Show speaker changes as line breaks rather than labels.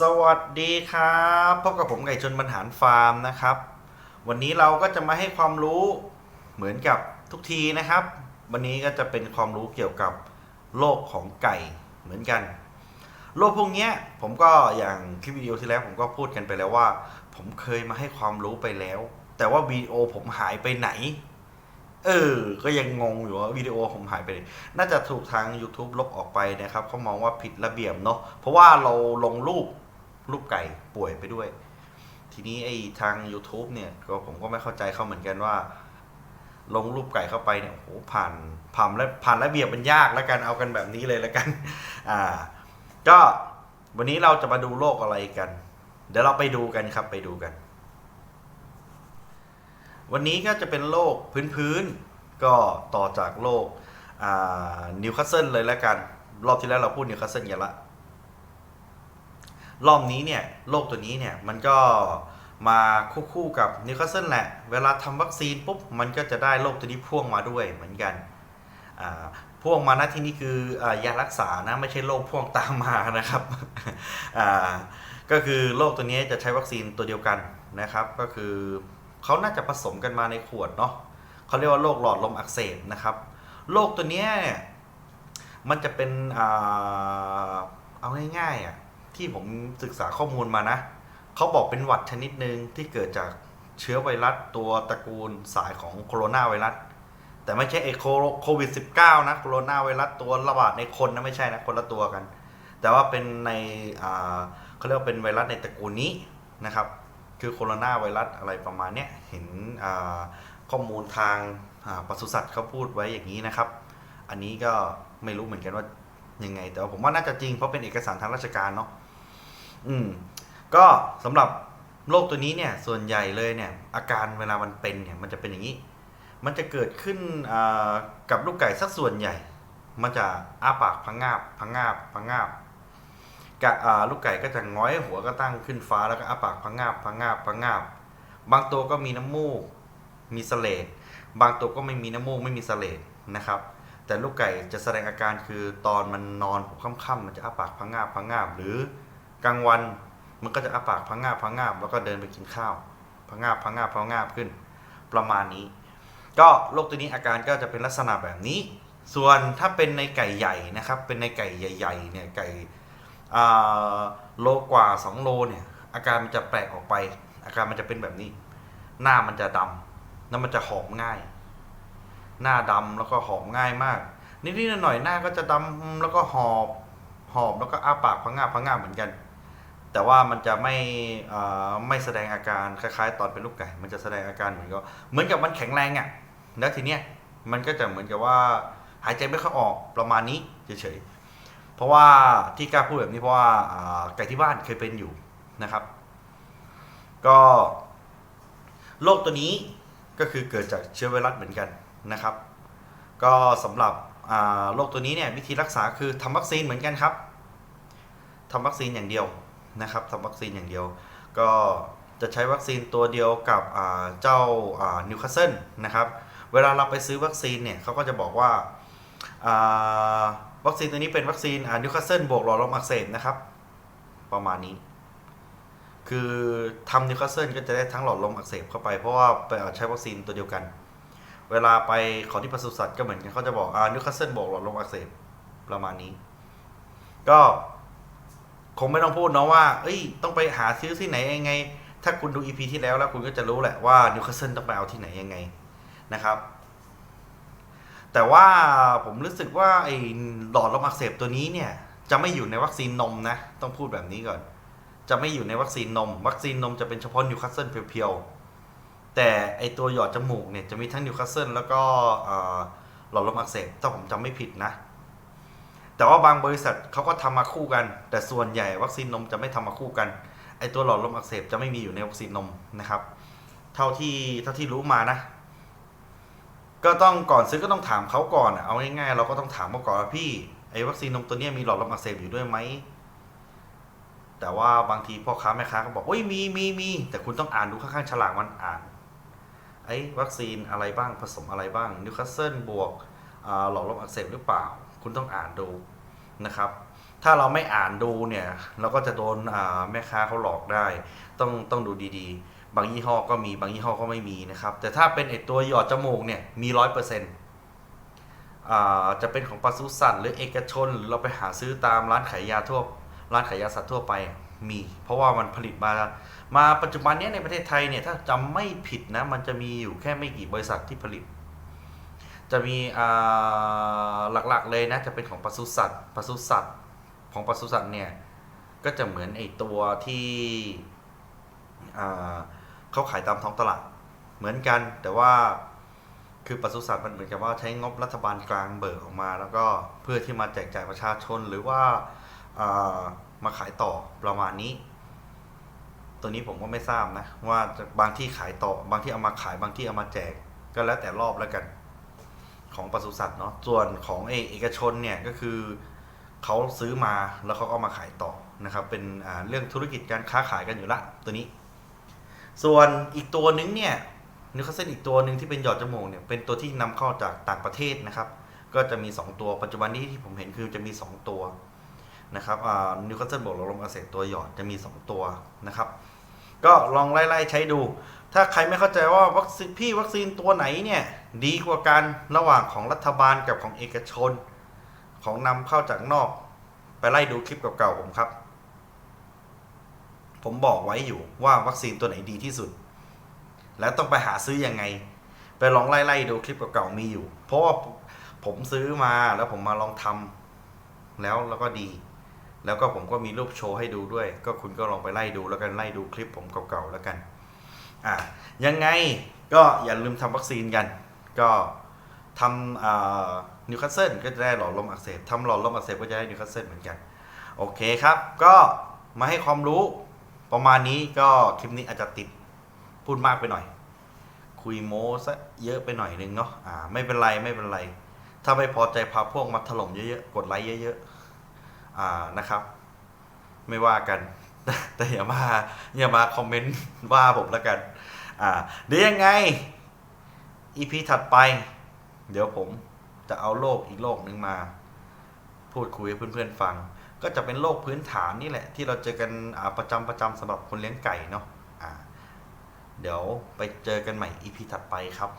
สวัสดีครับพบกับผมไก่ชนบรรหารฟาร์มนะครับ วันนี้เราก็จะมาให้ความรู้เหมือนกับทุกทีนะครับ วันนี้ก็จะเป็นความรู้เกี่ยวกับโรคของไก่เหมือนกันโรคพวกนี้ผมก็อย่างคลิปวิดีโอที่แล้วผมก็พูดกันไปแล้วว่า ผมเคยมาให้ความรู้ไปแล้ว แต่ว่าวิดีโอผมหายไปไหน เออ ก็ยังงงอยู่ว่าวิดีโอผมหายไปไหนน่าจะถูกทาง YouTube ลบออกไปนะครับเขามองว่าผิดระเบียบเนาะ เพราะว่าเราลงรูปรูปไก่ป่วยไปด้วย ทีนี้ไอ้ทาง YouTube เนี่ยก็ผมก็ไม่เข้าใจเขาเหมือนกันว่า ลงรูปไก่เข้าไปเนี่ยโอ้โหผ่านผ่านและผ่านระเบียบมันยากแล้วกันเอากันแบบนี้เลยแล้วกัน อ่า ก็วันนี้เราจะมาดูโรคอะไรกัน เดี๋ยวเราไปดูกันครับไปดูกัน วันนี้ก็จะเป็นโรคพื้นๆก็ต่อจากโรคนิวคาสเซิลเลยแล้วกัน รอบที่แล้วเราพูดนิวคาสเซิลกันละ รอบนี้เนี่ยโรคตัวนี้เนี่ยมันก็มาคู่ๆกับนิวคาสเซิลแหละ เวลาทำวัคซีนปุ๊บมันก็จะได้โรคตัวนี้พ่วงมาด้วยเหมือนกันพ่วงมานะที่นี่คืออยารักษานะไม่ใช่โรคพ่วงตามมานะครับก็คือโรคตัวนี้จะใช้วัคซีนตัวเดียวกันนะครับ ก็คือ เขาน่าจะผสมกันมาในขวดเนาะเขาเรียกว่าโรคหลอดลมอักเสบนะครับโรคตัวเนี้ยเนี่ยมันจะเป็นเอาง่ายๆอะที่ผมศึกษาข้อมูลมานะเขาบอกเป็นหวัดชนิดหนึ่งที่เกิดจากเชื้อไวรัสตัวตระกูลสายของโคโรนาไวรัสแต่ไม่ใช่ไอโคโควิด -19 นะโคโรนาไวรัสตัวระบาดในคนนะไม่ใช่นะคนละตัวกัน แต่ว่าเป็นในเขาเรียกว่าเป็นไวรัสในตระกูลนี้นะครับ คือโคโรนาไวรัสอะไรประมาณเนี้ยเห็นข้อมูลทางปศุสัตว์เขาพูดไว้อย่างนี้นะครับ อันนี้ก็ไม่รู้เหมือนกันว่ายังไง แต่ผมว่าน่าจะจริงเพราะเป็นเอกสารทางราชการเนาะอืมก็สำหรับโรคตัวนี้เนี่ยส่วนใหญ่เลยเนี่ยอาการเวลามันเป็นเนี่ยมันจะเป็นอย่างนี้ มันจะเกิดขึ้นกับลูกไก่สักส่วนใหญ่ มันจะอ้าปากพังงาบพังงาบพังงาบ กะอ่าลูกไก่ก็จะง้อยหัวก็ตั้งขึ้นฟ้าแล้วก็อ้าปากพังงาบพังงาบพังงาบบางตัวก็มีน้ำมูก มีเสลดบางตัวก็ไม่มีน้ำมูกไม่มีเสลดนะครับ แต่ลูกไก่จะแสดงอาการคือตอนมันนอนค่ำๆมันจะอ้าปากพังงาบพังงาบหรือกลางวันมันก็จะอ้าปากพังงาบพังงาบแล้วก็เดินไปกินข้าวพังงาบพังงาบพังงาบขึ้น ประมาณนี้ ก็โรคตัวนี้อาการก็จะเป็นลักษณะแบบนี้ ส่วนถ้าเป็นในไก่ใหญ่นะครับ เป็นในไก่ใหญ่ๆเนี่ยไก่ โลกว่า 2 โลเนี่ย อาการมันจะแปลกออกไป อาการมันจะเป็นแบบนี้ หน้ามันจะดำแล้วมันจะหอมง่าย หน้าดำแล้วก็หอมง่ายมาก นิดๆหน่อยๆหน้าก็จะดำแล้วก็หอบหอบแล้วก็อ้าปากพังงาพังงาเหมือนกัน แต่ว่ามันจะไม่ไม่แสดงอาการคล้ายๆ ตอนเป็นลูกไก่ มันจะแสดงอาการเหมือนกับเหมือนกับมันแข็งแรงอะ่ะแล้วทีเนี้ยมันก็จะเหมือนกับว่าหายใจไม่ค่อยออกประมาณนี้เฉยๆ เพราะว่าที่กล้าพูดแบบนี้เพราะว่าไก่ที่บ้านเคยเป็นอยู่นะครับ ก็โรคตัวนี้ก็คือเกิดจากเชื้อไวรัสเหมือนกันนะครับ ก็สำหรับโรคตัวนี้เนี่ยวิธีรักษาคือทำวัคซีนเหมือนกันครับทำวัคซีนอย่างเดียวนะครับทำวัคซีนอย่างเดียว ก็จะใช้วัคซีนตัวเดียวกับเจ้านิวคาสเซิลนะครับ เวลาเราไปซื้อวัคซีนเนี่ยเขาก็จะบอกว่าอ่า วัคซีนตัวนี้เป็นวัคซีนนิวคาสเซิลบวกหลอดลมอักเสบนะครับ ประมาณนี้ คือทำนิวคาสเซิลก็จะได้ทั้งหลอดลมอักเสบเข้าไปเพราะว่าไปใช้วัคซีนตัวเดียวกัน เวลาไปขอที่ปศุสัตว์ก็เหมือนกันเขาจะบอกอ่านิวคาสเซิลบวกหลอดลมอักเสบประมาณนี้ ก็คงไม่ต้องพูดเนาะว่า เอ้ย ต้องไปหาซื้อที่ไหนยังไง ถ้าคุณดู EP ที่แล้วแล้วคุณก็จะรู้แหละว่านิวคาสเซิลต้องไปเอาที่ไหนยังไงนะครับ แต่ว่าผมรู้สึกว่าไอ้หลอดลมอักเสบตัวนี้เนี่ย จะไม่อยู่ในวัคซีนนมนะ ต้องพูดแบบนี้ก่อน จะไม่อยู่ในวัคซีนนม วัคซีนนมจะเป็นเฉพาะนิวคาสเซิลเพียวๆแต่ไอตัวหยอดจมูกเนี่ยจะมีทั้งนิวคาสเซิลแล้วก็เอ่อหลอดลมอักเสบถ้าผมจำไม่ผิดนะ แต่ว่าบางบริษัทเขาก็ทำมาคู่กัน แต่ส่วนใหญ่วัคซีนนมจะไม่ทำมาคู่กันไอตัวหลอดลมอักเสบจะไม่มีอยู่ในวัคซีนนมนะครับ เท่าที่เท่าที่รู้มานะ ก็ต้องก่อนซื้อก็ต้องถามเขาก่อนอะเอาง่ายๆเราก็ต้องถามเขาก่อนว่าพี่ไอ้วัคซีนนมตัวเนี้ยมีหลอดลมอักเสบอยู่ด้วยไหมแต่ว่าบางทีพ่อค้าแม่ค้าก็บอกโอ้ยมีมีมีแต่คุณต้องอ่านดูข้างๆฉลากมันอ่านไอ้วัคซีนอะไรบ้างผสมอะไรบ้างนิวคาสเซิลบวกหลอดลมอักเสบหรือเปล่า คุณต้องอ่านดูนะครับ ถ้าเราไม่อ่านดูเนี่ย เราก็จะโดนแม่ค้าเขาหลอกได้ ต้องต้องดูดีๆ บางยี่ห้อก็มีบางยี่ห้อก็ไม่มีนะครับ แต่ถ้าเป็นไอตัวหยอดจมูกเนี่ยมีร้อยเปอร์เซ็นต์จะเป็นของปศุสัตว์หรือเอกชนหรือเราไปหาซื้อตามร้านขายยาทั่วร้านขายยาสัตว์ทั่วไปมี เพราะว่ามันผลิตมามาปัจจุบันนี้ในประเทศไทยเนี่ยถ้าจำไม่ผิดนะมันจะมีอยู่แค่ไม่กี่บริษัทที่ผลิต จะมีหลักๆเลยนะจะเป็นของปศุสัตว์ปศุสัตว์ของปศุสัตว์เนี่ยก็จะเหมือนไอตัวที่อ่า เขาขายตามท้องตลาด เหมือนกันแต่ว่าคือปศุสัตว์มันเหมือนกับว่าใช้งบรัฐบาลกลางเบิกออกมา แล้วก็เพื่อที่มาแจกจ่ายประชาชนหรือว่าามาขายต่อประมาณนี้ ตัวนี้ผมก็ไม่ทราบนะ ว่าบางที่ขายต่อบางที่เอามาขายบางที่เอามาแจกก็แล้วแต่รอบแล้วกัน ของปศุสัตว์เนาะส่วนของเอเอกชนเนี่ยก็คือเขาซื้อมาแล้วเขาก็เอามาขายต่อนะครับ เป็นเรื่องธุรกิจการค้าขายกันอยู่ละตัวนี้ ส่วนอีกตัวนึงเนี่ยนิวคาสเซิลอีกตัวหนึ่งที่เป็นหยอดจมูกเนี่ยเป็นตัวที่นำเข้าจากต่างประเทศนะครับ ก็จะมี 2 ตัวปัจจุบันนี้ที่ผมเห็นคือจะมี 2 ตัวนะครับนิวคาสเซิลบอกเราลมอักเสบตัวหยอดจะมี 2 ตัวนะครับ ก็ลองไล่ๆใช้ดู ถ้าใครไม่เข้าใจว่าวัคซีนพี่วัคซีนตัวไหนเนี่ยดีกว่ากันระหว่างของรัฐบาลกับของเอกชน ของนำเข้าจากนอก ไปไล่ดูคลิปเก่าๆผมครับ ผมบอกไว้อยู่ว่าวัคซีนตัวไหนดีที่สุด แล้วต้องไปหาซื้อยังไง ไปลองไล่ๆดูคลิปเก่าๆมีอยู่ เพราะว่าผมซื้อมาแล้วผมมาลองทำแล้วแล้วก็ดี แล้วก็ผมก็มีรูปโชว์ให้ดูด้วย ก็คุณก็ลองไปไล่ดูแล้วกันไล่ดูคลิปผมเก่าๆแล้วกัน อะยังไงก็อย่าลืมทำวัคซีนกัน ก็ทำนิวคาสเซิลก็จะได้หลอดลมอักเสบทำหลอดลมอักเสบก็จะได้นิวคาสเซิลเหมือนกัน โอเคครับ ก็มาให้ความรู้ ประมาณนี้ก็คลิปนี้อาจจะติดพูดมากไปหน่อย คุยโม้ซะเยอะไปหน่อยนึงเนาะอ่าไม่เป็นไรไม่เป็นไร ถ้าไม่พอใจพาพวกมาถล่มเยอะๆกดไลค์เยอะๆอ่านะครับ ไม่ว่ากัน แต่อย่ามาอย่ามาคอมเมนต์ว่าผมแล้วกันอ่าเดี๋ยวยังไง EP ถัดไป เดี๋ยวผมจะเอาโลกอีกโลกหนึ่งมา พูดคุยให้เพื่อนๆฟัง ก็จะเป็นโรคพื้นฐานนี่แหละ ที่เราเจอกันประจำประจำสำหรับคนเลี้ยงไก่เนาะะเดี๋ยวไปเจอกันใหม่ EP ถัดไปครับ